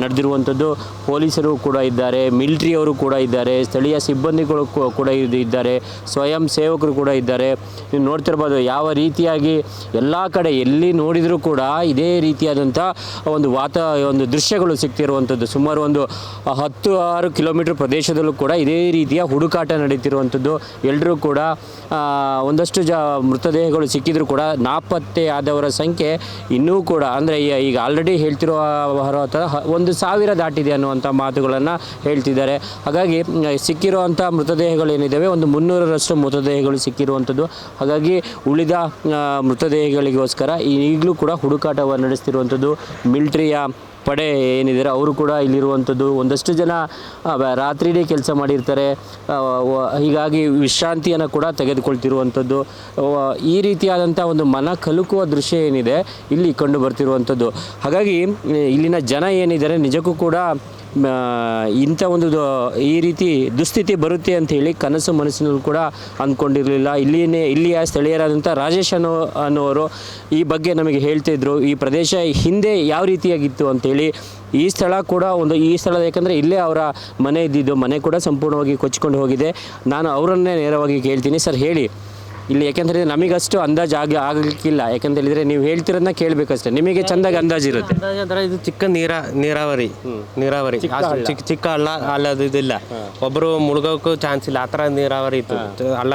ನಡೆದಿರುವಂಥದ್ದು ಪೊಲೀಸರು ಕೂಡ ಇದ್ದಾರೆ, ಮಿಲಿಟ್ರಿಯವರು ಕೂಡ ಇದ್ದಾರೆ, ಸ್ಥಳೀಯ ಸಿಬ್ಬಂದಿಗಳು ಕೂಡ ಇದು, ಇದ್ದಾರೆ, ಸ್ವಯಂ ಸೇವಕರು ಕೂಡ ಇದ್ದಾರೆ. ನೀವು ನೋಡ್ತಿರ್ಬೋದು ಯಾವ ರೀತಿಯಾಗಿ ಎಲ್ಲ ಕಡೆ ಎಲ್ಲಿ ನೋಡಿದರೂ ಕೂಡ ಇದೇ ರೀತಿಯಾದಂಥ ಒಂದು ವಾತ, ಒಂದು ದೃಶ್ಯಗಳು ಸಿಗ್ತಿರುವಂಥದ್ದು ಸುಮಾರು ಒಂದು ಹತ್ತು, ಆರು ಕಿಲೋಮೀಟರ್ ಪ್ರದೇಶದಲ್ಲೂ ಕೂಡ ಇದೇ ರೀತಿಯ ಹುಡುಕಾಟ ನಡೀತಿರುವಂಥದ್ದು. ಎಲ್ಲರೂ ಕೂಡ ಒಂದಷ್ಟು ಜ ಮೃತದೇಹಗಳು ಸಿಕ್ಕಿದರೂ ಕೂಡ ನಾಪತ್ತೆ ಆದವರ ಸಂಖ್ಯೆ ಇನ್ನೂ ಕೂಡ, ಅಂದರೆ ಈಗ ಆಲ್ರೆಡಿ ಹೇಳ್ತಿರೋ ಥರ ಹ- ಒಂದು ಸಾವಿರ ದಾಟಿದೆ ಅನ್ನುವಂಥ ಮಾತುಗಳನ್ನು ಹೇಳ್ತಿದ್ದಾರೆ. ಹಾಗಾಗಿ ಸಿಕ್ಕಿರುವಂಥ ಮೃತದೇಹಗಳೇನಿದ್ದಾವೆ ಒಂದು ಮುನ್ನೂರರಷ್ಟು ಮೃತದೇಹಗಳು ಸಿಕ್ಕಿರುವಂಥದ್ದು. ಹಾಗಾಗಿ, ಉಳಿದ ಮೃತದೇಹಗಳಿಗೋಸ್ಕರ ಈಗಲೂ ಕೂಡ ಹುಡುಕಾಟವನ್ನು ನಡೆಸ್ತಿರುವಂಥದ್ದು ಮಿಲ್ಟ್ರಿಯ ಪಡೆ ಏನಿದ್ದಾರೆ, ಅವರು ಕೂಡ ಇಲ್ಲಿರುವಂಥದ್ದು. ಒಂದಷ್ಟು ಜನ ರಾತ್ರಿಯೇ ಕೆಲಸ ಮಾಡಿರ್ತಾರೆ. ಹೀಗಾಗಿ ವಿಶ್ರಾಂತಿಯನ್ನು ಕೂಡ ತೆಗೆದುಕೊಳ್ತಿರುವಂಥದ್ದು. ಈ ರೀತಿಯಾದಂಥ ಒಂದು ಮನ ಕಲುಕುವ ದೃಶ್ಯ ಏನಿದೆ, ಇಲ್ಲಿ ಕಂಡು ಬರ್ತಿರುವಂಥದ್ದು. ಹಾಗಾಗಿ, ಇಲ್ಲಿನ ಜನ ಏನಿದ್ದಾರೆ, ನಿಜಕ್ಕೂ ಕೂಡ ಇಂಥ ಒಂದು ಈ ರೀತಿ ದುಸ್ಥಿತಿ ಬರುತ್ತೆ ಅಂತ ಹೇಳಿ ಕನಸು ಮನಸ್ಸಿನಲ್ಲಿ ಕೂಡ ಅಂದ್ಕೊಂಡಿರಲಿಲ್ಲ. ಇಲ್ಲಿನೇ, ಇಲ್ಲಿಯ ಸ್ಥಳೀಯರಾದಂಥ ರಾಜೇಶ್ ಅನ್ನೋ, ಅನ್ನೋರು ಈ ಬಗ್ಗೆ ನಮಗೆ ಹೇಳ್ತಿದ್ರು ಈ ಪ್ರದೇಶ ಹಿಂದೆ ಯಾವ ರೀತಿಯಾಗಿತ್ತು ಅಂತೇಳಿ ಈ ಸ್ಥಳ ಕೂಡ ಒಂದು, ಈ ಸ್ಥಳ ಯಾಕಂದರೆ ಇಲ್ಲೇ ಅವರ ಮನೆ ಇದ್ದಿದ್ದು, ಮನೆ ಕೂಡ ಸಂಪೂರ್ಣವಾಗಿ ಕೊಚ್ಕೊಂಡು ಹೋಗಿದೆ. ನಾನು ಅವರನ್ನೇ ನೇರವಾಗಿ ಕೇಳ್ತೀನಿ. ಸರ್, ಹೇಳಿ. ಇಲ್ಲಿ ಯಾಕೆಂದ್ರೆ ನಮಗಷ್ಟು ಅಂದಾಜು ಆಗ ಆಗಲಿಕ್ಕಿಲ್ಲ ಯಾಕಂತ ಹೇಳಿದ್ರೆ ನೀವು ಹೇಳ್ತಿರೋದನ್ನ ಕೇಳಬೇಕಷ್ಟೇ. ನಿಮಗೆ ಚೆಂದಾಗಿ ಅಂದಾಜು ಇರುತ್ತೆ. ಅಂದ್ರೆ ಇದು ಚಿಕ್ಕ ನೀರ ನೀರಾವರಿ. ನೀರಾವರಿ. ಅಷ್ಟು ಚಿಕ್ಕ ಚಿಕ್ಕ ಅಲ್ಲ ಅದು ಇದಿಲ್ಲ. ಒಬ್ಬರು ಮುಳುಗೋಕ್ಕೂ ಚಾನ್ಸ್ ಇಲ್ಲ. ಆ ಥರ ನೀರಾವರಿ ಇತ್ತು. ಹಳ್ಳ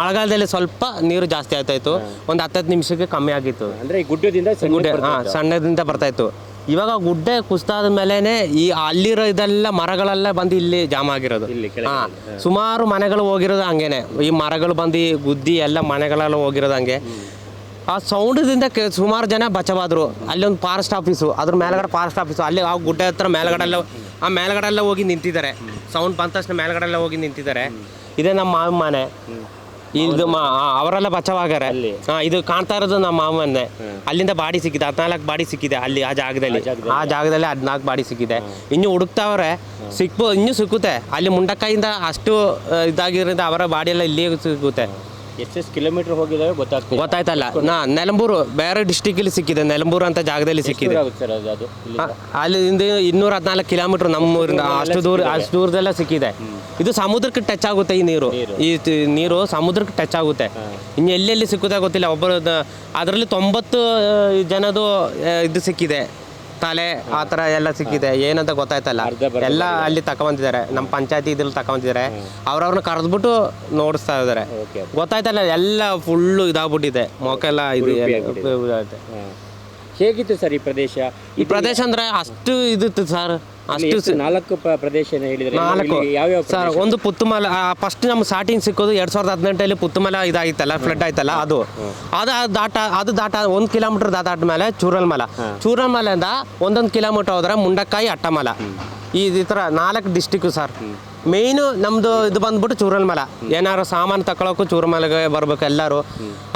ಮಳೆಗಾಲದಲ್ಲಿ ಸ್ವಲ್ಪ ನೀರು ಜಾಸ್ತಿ ಆಗ್ತಾ ಇತ್ತು. ಒಂದು ಹತ್ತತ್ತು ನಿಮಿಷಕ್ಕೆ ಕಮ್ಮಿ ಆಗಿತ್ತು. ಅಂದರೆ ಗುಡ್ಡದಿಂದ ಗುಡ್ಡೆ ಹಾ ಸಣ್ಣದಿಂದ ಬರ್ತಾ ಇತ್ತು. ಇವಾಗ ಗುಡ್ಡ ಕುಸ್ತಾದ ಮೇಲೆನೆ ಈ ಅಲ್ಲಿರೋ ಇದೆಲ್ಲ ಮರಗಳೆಲ್ಲ ಬಂದು ಇಲ್ಲಿ ಜಾಮ ಆಗಿರೋದು. ಹಾ ಸುಮಾರು ಮನೆಗಳು ಹೋಗಿರೋದು ಹಂಗೇನೆ. ಈ ಮರಗಳು ಬಂದು ಗುದ್ದಿ ಎಲ್ಲ ಮನೆಗಳೆಲ್ಲ ಹೋಗಿರೋದು ಹಂಗೆ. ಆ ಸೌಂಡದಿಂದ ಸುಮಾರು ಜನ ಬಚವಾದ್ರು. ಅಲ್ಲಿ ಒಂದು ಫಾರೆಸ್ಟ್ ಆಫೀಸು ಅದ್ರ ಮೇಲ್ಗಡೆ ಫಾರೆಸ್ಟ್ ಆಫೀಸು ಅಲ್ಲಿ ಆ ಗುಡ್ಡ ಹತ್ರ ಮೇಲ್ಗಡೆ ಎಲ್ಲ ಆ ಮೇಲ್ಗಡೆ ಎಲ್ಲ ಹೋಗಿ ನಿಂತಿದ್ದಾರೆ. ಸೌಂಡ್ ಬಂದ ತಕ್ಷಣ ಮೇಲ್ಗಡೆ ಎಲ್ಲ ಹೋಗಿ ನಿಂತಿದ್ದಾರೆ. ಇದೇ ನಮ್ಮ ಮಾವಿನ ಮನೆ. ಇದು ಮಾ ಆ, ಅವರೆಲ್ಲ ಬಚಾವಾಗಾರೆ ಹಾ ಇದು ಕಾಣ್ತಾ ಇರೋದು ನಮ್ಮ ಮಾವನ್ನೇ. ಅಲ್ಲಿಂದ ಬಾಡಿ ಸಿಕ್ಕಿದೆ ಹದಿನಾಲ್ಕು ಬಾಡಿ ಸಿಕ್ಕಿದೆ ಅಲ್ಲಿ ಆ ಜಾಗದಲ್ಲಿ. ಆ ಜಾಗದಲ್ಲಿ. ಹದಿನಾಲ್ಕು ಬಾಡಿ ಸಿಕ್ಕಿದೆ. ಇನ್ನು ಹುಡುಕ್ತಾವ್ರೆ ಸಿಕ್ಬೋ ಇನ್ನೂ ಸಿಕ್ಕುತ್ತೆ. ಅಲ್ಲಿ ಮುಂಡಕ್ಕಾಯಿಂದ ಅಷ್ಟು ಆ, ಇದಾಗಿರೋದ್ರಿಂದ ಅವರ ಬಾಡಿ ಎಲ್ಲ ಇಲ್ಲಿಯೇ ಸಿಕ್ಕುತ್ತೆ. ಎಷ್ಟೆಷ್ಟು ಕಿಲೋಮೀಟರ್ ಹೋಗಿದಾವೆ ಗೊತ್ತಾಗ್ತದೆ ಗೊತ್ತಾಯ್ತಲ್ಲ. ನಾ ನೆಲಂಬೂರು ಬೇರೆ ಡಿಸ್ಟಿಕಲ್ಲಿ ಸಿಕ್ಕಿದೆ. ನೆಲಂಬೂರು ಅಂತ ಜಾಗದಲ್ಲಿ ಸಿಕ್ಕಿದೆ. ಆಗುತ್ತೆ ಸರ್ ಅದು? ಅದು ಇಲ್ಲಿ ಅಲ್ಲಿಂದ ಇನ್ನೂರ ಹದಿನಾಲ್ಕು ಕಿಲೋಮೀಟರ್ ನಮ್ಮೂರಿಂದ ಅಷ್ಟು ದೂರ ಅಷ್ಟು ದೂರದೆಲ್ಲ ಸಿಕ್ಕಿದೆ. ಇದು ಸಮುದ್ರಕ್ಕೆ ಟಚ್ ಆಗುತ್ತೆ ಈ ನೀರು. ಈ ತಿ- ನೀರು ಸಮುದ್ರಕ್ಕೆ ಟಚ್ ಆಗುತ್ತೆ. ಇನ್ನು ಎಲ್ಲೆಲ್ಲಿ ಸಿಕ್ಕುತ್ತೆ ಗೊತ್ತಿಲ್ಲ. ಒಬ್ಬರು ಅದರಲ್ಲಿ ತೊಂಬತ್ತು ಆ, ಜನದು ಆ, ಇದು ಸಿಕ್ಕಿದೆ. ತಲೆ ಆ ಥರ ಎಲ್ಲ ಸಿಕ್ಕಿದೆ. ಏನಂತ ಗೊತ್ತಾಯ್ತಲ್ಲ? ಎಲ್ಲ ಅಲ್ಲಿ ತಕೊಂಡಿದ್ದಾರೆ ನಮ್ಮ ಪಂಚಾಯತಿ ಇದ್ರಲ್ಲಿ ತಕೊಂಡಿದ್ದಾರೆ ಅವ್ರವ್ರನ್ನ ಕರೆದ್ಬಿಟ್ಟು ನೋಡಿಸ್ತಾ ಇದ್ದಾರೆ. ಗೊತ್ತಾಯ್ತಲ್ಲ ಎಲ್ಲ ಫುಲ್ಲು ಇದಾಗ್ಬಿಟ್ಟಿದೆ. ಮೊಕೆಲ್ಲ ಇದು. ಹೇಗಿತ್ತು ಸರ್ ಈ ಪ್ರದೇಶ? ಈ ಪ್ರದೇಶ ಅಂದ್ರೆ ಅಷ್ಟು ಇದಿತ್ತು ಸರ್. ಅಷ್ಟು ನಾಲ್ಕು ಪ್ರ- ಪ್ರದೇಶ ನಾಲ್ಕು. ಯಾವ್ಯಾವ ಸರ್ ಒಂದು ಪುತ್ತಮಲ ಫಸ್ಟ್ ನಮ್ಮ ಸ್ಟಾರ್ಟಿಂಗ್ ಸಿಕ್ಕೋದು ಎರಡ್ ಸಾವಿರದ ಹದಿನೆಂಟಲ್ಲಿ ಪುತ್ತಮಲ ಇದಾಯ್ತಲ್ಲ ಫ್ಲಡ್ ಆಯ್ತಲ್ಲ ಅದು. ಅದು ದಾಟ ಅದು ದಾಟ ಒಂದು ಕಿಲೋಮೀಟರ್ ದಾಟಾದ್ಮೇಲೆ ಮೇಲೆ ಚೂರಲ್ಮಲ ಚೂರಲ್ಮಲೆಯಿಂದ ಒಂದೊಂದು ಕಿಲೋಮೀಟರ್ ಹೋದ್ರೆ ಮುಂಡಕ್ಕಾಯಿ ಅಟ್ಟಮಲ. ಈ ಈ ಥರ ನಾಲ್ಕು ಡಿಸ್ಟಿಕ್ಕು ಸರ್. ಮೇಯ್ನು ನಮ್ಮದು ಇದು ಬಂದ್ಬಿಟ್ಟು ಚೂರಲ್ಮಲ. ಏನಾರು ಸಾಮಾನು ತಗೊಳಕ್ಕೂ ಚೂರಲ್ಮಲೆಗೆ ಬರ್ಬೇಕು ಎಲ್ಲರೂ.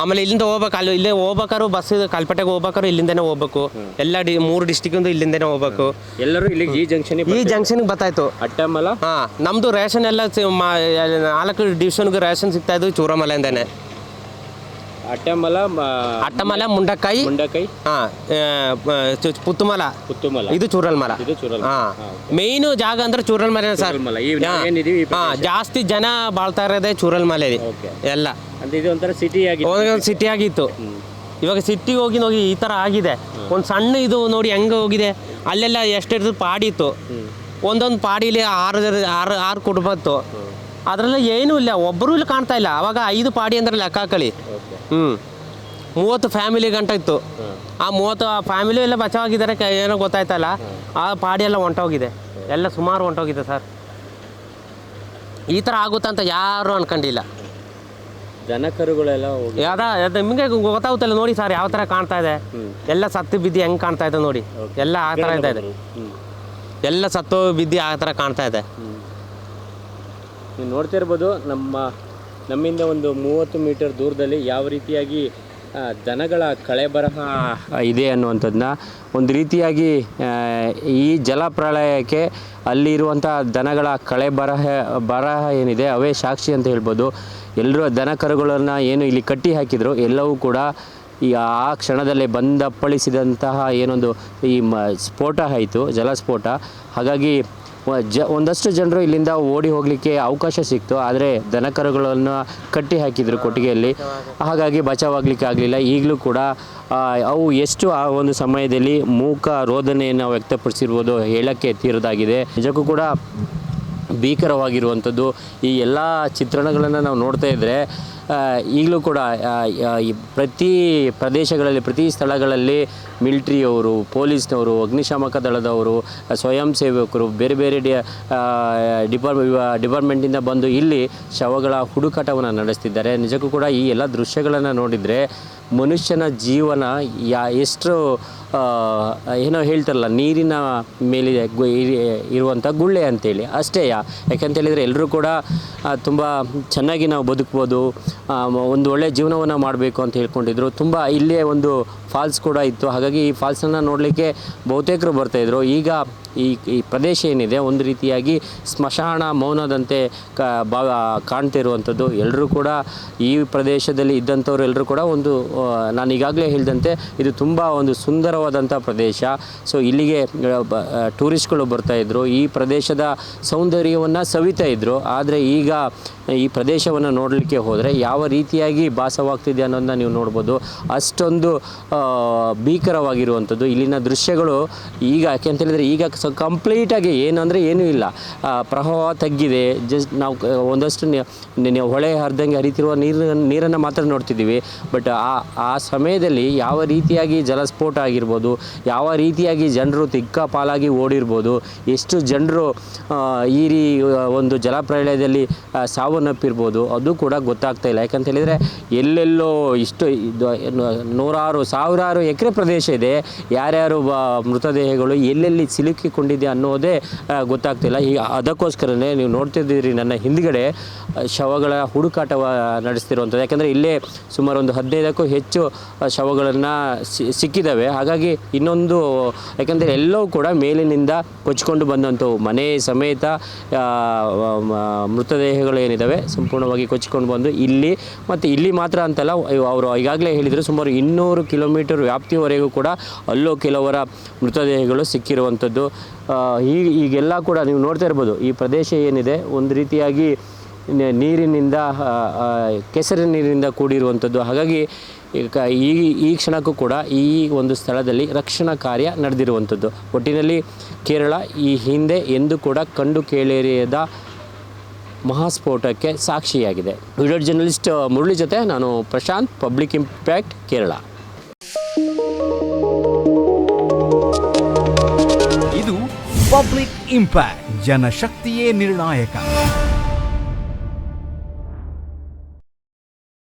ಆಮೇಲೆ ಇಲ್ಲಿಂದ ಹೋಗ್ಬೇಕು ಅಲ್ಲಿ ಇಲ್ಲೇ ಹೋಗ್ಬೇಕಾದ್ರು ಬಸ್ ಕಲ್ಪಟ್ಟೆಗೆ ಹೋಗ್ಬೇಕಾದ್ರು ಇಲ್ಲಿಂದನೇ ಹೋಗ್ಬೇಕು. ಎಲ್ಲ ಡಿ ಮೂರು ಡಿಸ್ಟಿಕ್ಕಿಂದ ಇಲ್ಲಿಂದನೇ ಹೋಗ್ಬೇಕು. ಎಲ್ಲರೂ ಇಲ್ಲಿ ಈ ಜಂಕ್ಷನ್ ಈ ಜಂಕ್ಷನ್ಗೆ ಬತ್ತಾಯ್ತು. ಅಟ್ಟಮಲ? ಹಾ ನಮ್ದು ರೇಷನ್ ಎಲ್ಲಿ ನಾಲ್ಕು ಡಿವಿಷನ್ಗೆ ರೇಷನ್ ಸಿಗ್ತಾ ಇದ್ದು ಚೂರಮಲೆಯಿಂದಾನೆ. ಅಟ್ಟಮಲ ಅಟ್ಟಮಲ ಮುಂಡಕಾಯಿ ಮುಂಡಕಾಯಿ ಮುಂಡಕೈ ಹಾ ಪುತ್ತುಮಲ. ಪುತ್ತಮಲ. ಇದು ಚೂರಲ್ಮಲ. ಇದು ಚೂರಲ್ ಹಾ. ಮೇನ್ ಜಾಗ ಅಂದ್ರೆ ಚೂರಲ್ಮಲೆ ಸರ್. ಚೂರಲ್ಮಲ. ಈ ಹಾ. ಜಾಸ್ತಿ ಜನ ಬಾಳ್ತಾ ಇರೋದೇ ಚೂರಲ್ ಮಲೆ ಎಲ್ಲ. ಇದು ಒಂಥರ ಸಿಟಿ ಆಗಿ ಒಂದೊಂದು ಸಿಟಿ ಆಗಿತ್ತು. ಇವಾಗ ಸಿಟಿಗೆ ಹೋಗಿ ಹೋಗಿ ಈ ಥರ ಆಗಿದೆ. ಒಂದು ಸಣ್ಣ ಇದು ನೋಡಿ ಹೆಂಗ ಹೋಗಿದೆ. ಅಲ್ಲೆಲ್ಲ ಎಷ್ಟಿರ್ತದೆ ಪಾಡಿತ್ತು. ಒಂದೊಂದು ಪಾಡಿಲಿ ಆರು ಆರು ಆರು ಕುಟುಂಬ ಇತ್ತು ಅದರಲ್ಲಿ ಏನೂ ಇಲ್ಲ ಒಬ್ಬರು ಇಲ್ಲಿ ಕಾಣ್ತಾ ಇಲ್ಲ. ಅವಾಗ ಐದು ಪಾಡಿ ಅಂದ್ರೆ ಲೆಕ್ಕ ಹಾಕಳಿ ಹ್ಞೂ ಮೂವತ್ತು ಫ್ಯಾಮಿಲಿ ಗಂಟ ಇತ್ತು. ಆ ಮೂವತ್ತು ಆ ಫ್ಯಾಮಿಲಿ ಎಲ್ಲ ಬಚಾವಾಗಿದ್ದಾರೆ ಏನೋ ಗೊತ್ತಾಯ್ತಲ್ಲ. ಆ ಪಾಡಿ ಎಲ್ಲ ಹೊಂಟೋಗಿದೆ ಎಲ್ಲ ಸುಮಾರು ಹೊಂಟೋಗಿದೆ ಸರ್. ಈ ಥರ ಆಗುತ್ತೆ ಅಂತ ಯಾರು ಅನ್ಕೊಂಡಿಲ್ಲ. ದನ ಕರುಗಳೆಲ್ಲ ಹೋಗಿ ಯಾವ್ದ ಅದು ನಿಮಗೆ ಗೊತ್ತಾಗುತ್ತಲ್ಲ ನೋಡಿ ಸರ್ ಯಾವ ಥರ ಕಾಣ್ತಾ ಇದೆ. ಎಲ್ಲ ಸತ್ತು ಬಿದ್ದು ಹೆಂಗೆ ಕಾಣ್ತಾ ಇದೆ ನೋಡಿ. ಎಲ್ಲ ಆ ಥರ ಇದೆ. ಇದೆ ಎಲ್ಲ ಸತ್ತು ಬಿದ್ದು ಆ ಥರ ಕಾಣ್ತಾ ಇದೆ. ನೀವು ನೋಡ್ತಾ ಇರ್ಬೋದು ನಮ್ಮ ನಮ್ಮಿಂದ ಒಂದು ಮೂವತ್ತು ಮೀಟರ್ ದೂರದಲ್ಲಿ ಯಾವ ರೀತಿಯಾಗಿ ದನಗಳ ಕಳೆಬರಹ ಇದೆ ಅನ್ನುವಂಥದ್ದನ್ನ ಒಂದು ರೀತಿಯಾಗಿ ಈ ಜಲಪ್ರಳಯಕ್ಕೆ ಅಲ್ಲಿರುವಂಥ ದನಗಳ ಕಳೆ ಬರಹ ಬರಹ ಏನಿದೆ ಅವೇ ಸಾಕ್ಷಿ ಅಂತ ಹೇಳ್ಬೋದು. ಎಲ್ಲರೂ ದನ ಕರುಗಳನ್ನು ಏನು ಇಲ್ಲಿ ಕಟ್ಟಿ ಹಾಕಿದ್ರು, ಎಲ್ಲವೂ ಕೂಡ ಈ ಆ ಕ್ಷಣದಲ್ಲಿ ಬಂದಪ್ಪಳಿಸಿದಂತಹ ಏನೊಂದು ಈ ಮ, ಸ್ಫೋಟ ಆಯಿತು, ಜಲಸ್ಫೋಟ. ಹಾಗಾಗಿ ಜ ಒಂದಷ್ಟು ಜನರು ಇಲ್ಲಿಂದ ಓಡಿ ಹೋಗಲಿಕ್ಕೆ ಅವಕಾಶ ಸಿಕ್ತು, ಆದರೆ ದನಕರುಗಳನ್ನು ಕಟ್ಟಿ ಹಾಕಿದರು ಕೊಟ್ಟಿಗೆಯಲ್ಲಿ. ಹಾಗಾಗಿ ಬಚಾವಾಗಲಿಕ್ಕೆ ಆಗಲಿಲ್ಲ. ಈಗಲೂ ಕೂಡ ಅವು ಎಷ್ಟು ಆ ಒಂದು ಸಮಯದಲ್ಲಿ ಮೂಕ ರೋದನೆಯನ್ನು ವ್ಯಕ್ತಪಡಿಸಿರ್ಬೋದು ಹೇಳಕ್ಕೆ ತೀರದಾಗಿದೆ. ನಿಜಕ್ಕೂ ಕೂಡ ಭೀಕರವಾಗಿರುವಂಥದ್ದು ಈ ಎಲ್ಲ ಚಿತ್ರಣಗಳನ್ನು ನಾವು ನೋಡ್ತಾ ಇದ್ದರೆ ಈಗಲೂ ಕೂಡ ಪ್ರತಿ ಪ್ರದೇಶಗಳಲ್ಲಿ, ಪ್ರತಿ ಸ್ಥಳಗಳಲ್ಲಿ ಮಿಲ್ಟ್ರಿಯವರು, ಪೊಲೀಸ್ನವರು, ಅಗ್ನಿಶಾಮಕ ದಳದವರು, ಸ್ವಯಂ ಸೇವಕರು, ಬೇರೆ ಬೇರೆ ಡಿ ಡಿಪಾರ್ಟ್ ಡಿಪಾರ್ಟ್ಮೆಂಟಿಂದ ಬಂದು ಇಲ್ಲಿ ಶವಗಳ ಹುಡುಕಾಟವನ್ನು ನಡೆಸ್ತಿದ್ದಾರೆ. ನಿಜಕ್ಕೂ ಕೂಡ ಈ ಎಲ್ಲ ದೃಶ್ಯಗಳನ್ನು ನೋಡಿದರೆ ಮನುಷ್ಯನ ಜೀವನ ಯಾ, ಎಷ್ಟು ಏನೋ ಹೇಳ್ತಾರಲ್ಲ, ನೀರಿನ ಮೇಲೆ ಗು- ಇರಿ- ಇರುವಂಥ ಗುಳ್ಳೆ ಅಂತೇಳಿ. ಅಷ್ಟೇ ಯಾಕಂತೇಳಿದರೆ ಎಲ್ಲರೂ ಕೂಡ ತುಂಬ ಚೆನ್ನಾಗಿ ನಾವು ಬದುಕ್ಬೋದು ಒಂದು ಒಳ್ಳೆಯ ಜೀವನವನ್ನು ಮಾಡಬೇಕು ಅಂತ ಹೇಳ್ಕೊಂಡಿದ್ರು. ತುಂಬ ಇಲ್ಲೇ ಒಂದು ಫಾಲ್ಸ್ ಕೂಡ ಇತ್ತು. ಹಾಗಾಗಿ ಈ ಫಾಲ್ಸನ್ನು ನೋಡಲಿಕ್ಕೆ ಬಹುತೇಕರು ಬರ್ತಾಯಿದ್ರು ಈಗ ಈ ಈ ಪ್ರದೇಶ ಏನಿದೆ, ಒಂದು ರೀತಿಯಾಗಿ ಸ್ಮಶಾನ ಮೌನದಂತೆ ಕ ಭಾವ ಕಾಣ್ತಿರುವಂಥದ್ದು. ಎಲ್ಲರೂ ಕೂಡ ಈ ಪ್ರದೇಶದಲ್ಲಿ ಇದ್ದಂಥವ್ರು ಎಲ್ಲರೂ ಕೂಡ ಒಂದು ನಾನು ಈಗಾಗಲೇ ಹೇಳಿದಂತೆ ಇದು ತುಂಬ ಒಂದು ಸುಂದರ ಸುಂದರವಾದಂಥ ಪ್ರದೇಶ. ಸೊ, ಇಲ್ಲಿಗೆ ಟೂರಿಸ್ಟ್ಗಳು ಬರ್ತಾಯಿದ್ರು ಈ ಪ್ರದೇಶದ ಸೌಂದರ್ಯವನ್ನು ಸವಿತಾ ಇದ್ದರು ಆದರೆ ಈಗ ಈ ಪ್ರದೇಶವನ್ನು ನೋಡಲಿಕ್ಕೆ ಹೋದರೆ ಯಾವ ರೀತಿಯಾಗಿ ಭಾಸವಾಗ್ತಿದೆ ಅನ್ನೋದನ್ನ ನೀವು ನೋಡ್ಬೋದು. ಅಷ್ಟೊಂದು ಭೀಕರವಾಗಿರುವಂಥದ್ದು. ಇಲ್ಲಿನ ದೃಶ್ಯಗಳು ಈಗ ಯಾಕೆ ಅಂತ ಹೇಳಿದರೆ ಈಗ ಸ ಕಂಪ್ಲೀಟಾಗಿ ಏನು ಅಂದರೆ ಏನೂ ಇಲ್ಲ. ಪ್ರವಾಹ ತಗ್ಗಿದೆ. ಜಸ್ಟ್ ನಾವು ಒಂದಷ್ಟು ಹೊಳೆ ಹರಿದಂಗೆ ಹರಿತಿರುವ ನೀರು ನೀರನ್ನು ಮಾತ್ರ ನೋಡ್ತಿದ್ದೀವಿ. ಬಟ್ ಆ ಆ ಸಮಯದಲ್ಲಿ ಯಾವ ರೀತಿಯಾಗಿ ಜಲಸ್ಫೋಟ ಆಗಿರ್ಬೋದು ಯಾವ ರೀತಿಯಾಗಿ ಜನರು ತಿಕ್ಕಾಪಾಲಾಗಿ ಓಡಿರ್ಬೋದು ಎಷ್ಟು ಜನರು ಈ ರೀ ಒಂದು ಜಲಪ್ರಳಯದಲ್ಲಿ ಆ, ಸಾವನ್ನಪ್ಪಿರ್ಬೋದು ಅದು ಕೂಡ ಗೊತ್ತಾಗ್ತಾ ಇಲ್ಲ. ಯಾಕಂತ ಹೇಳಿದರೆ ಎಲ್ಲೆಲ್ಲೋ ಇಷ್ಟು ಇದು ನೂರಾರು, ಸಾವಿರಾರು ಎಕರೆ ಪ್ರದೇಶ ಇದೆ. ಯಾರ್ಯಾರು ಮೃತದೇಹಗಳು ಎಲ್ಲೆಲ್ಲಿ ಸಿಲುಕಿಕೊಂಡಿದೆ ಅನ್ನೋದೇ ಗೊತ್ತಾಗ್ತಿಲ್ಲ ಈಗ ಅದಕ್ಕೋಸ್ಕರನೇ ನೀವು ನೋಡ್ತಿದ್ದೀರಿ ನನ್ನ ಹಿಂದ್ಗಡೆ ಶವಗಳ ಹುಡುಕಾಟ ನಡೆಸ್ತಿರುವಂಥದ್ದು. ಯಾಕಂದರೆ ಇಲ್ಲೇ ಸುಮಾರು ಒಂದು ಹದಿನೈದಕ್ಕೂ ಹೆಚ್ಚು ಶವಗಳನ್ನು ಸಿಕ್ಕಿದ್ದಾವೆ ಹಾಗಾಗಿ ಇನ್ನೊಂದು, ಯಾಕಂದರೆ ಎಲ್ಲವೂ ಕೂಡ ಮೇಲಿನಿಂದ ಕೊಚ್ಕೊಂಡು ಬಂದಂಥವು. ಮನೆ ಸಮೇತ ಮೃತದೇಹಗಳು ಮ- ಏನಿದ್ದಾವೆ ಸಂಪೂರ್ಣವಾಗಿ ಕೊಚ್ಚಿಕೊಂಡು ಬಂದು ಇಲ್ಲಿ, ಮತ್ತು ಇಲ್ಲಿ ಮಾತ್ರ ಅಂತಲ್ಲ ಅವರು ಈಗಾಗಲೇ ಹೇಳಿದರು, ಸುಮಾರು ಇನ್ನೂರು ಕಿಲೋಮೀಟರ್ ವ್ಯಾಪ್ತಿವರೆಗೂ ಕೂಡ ಅಲ್ಲೂ ಕೆಲವರ ಮೃತದೇಹಗಳು ಸಿಕ್ಕಿರುವಂಥದ್ದು. ಈ, ಈಗೆಲ್ಲ ಕೂಡ ನೀವು ನೋಡ್ತಾ ಇರ್ಬೋದು, ಈ ಪ್ರದೇಶ ಏನಿದೆ, ಒಂದು ರೀತಿಯಾಗಿ ನೀರಿನಿಂದ ಕೆಸರಿ ನೀರಿನಿಂದ ಕೂಡಿರುವಂಥದ್ದು. ಹಾಗಾಗಿ ಈ ಈ ಕ್ಷಣಕ್ಕೂ ಕೂಡ ಈ ಒಂದು ಸ್ಥಳದಲ್ಲಿ ರಕ್ಷಣಾ ಕಾರ್ಯ ನಡೆದಿರುವಂಥದ್ದು. ಒಟ್ಟಿನಲ್ಲಿ ಕೇರಳ ಈ ಹಿಂದೆ ಎಂದು ಕೂಡ ಕಂಡು ಕೇಳರಿಯದ ಮಹಾಸ್ಫೋಟಕ್ಕೆ ಸಾಕ್ಷಿಯಾಗಿದೆ. ವಿಡಿಯೋ ಜರ್ನಲಿಸ್ಟ್ ಮುರಳಿ ಜೊತೆ ನಾನು ಪ್ರಶಾಂತ್, ಪಬ್ಲಿಕ್ ಇಂಪ್ಯಾಕ್ಟ್, ಕೇರಳ. ಇದು ಪಬ್ಲಿಕ್ ಇಂಪ್ಯಾಕ್ಟ್, ಜನಶಕ್ತಿಯೇ ನಿರ್ಣಾಯಕ.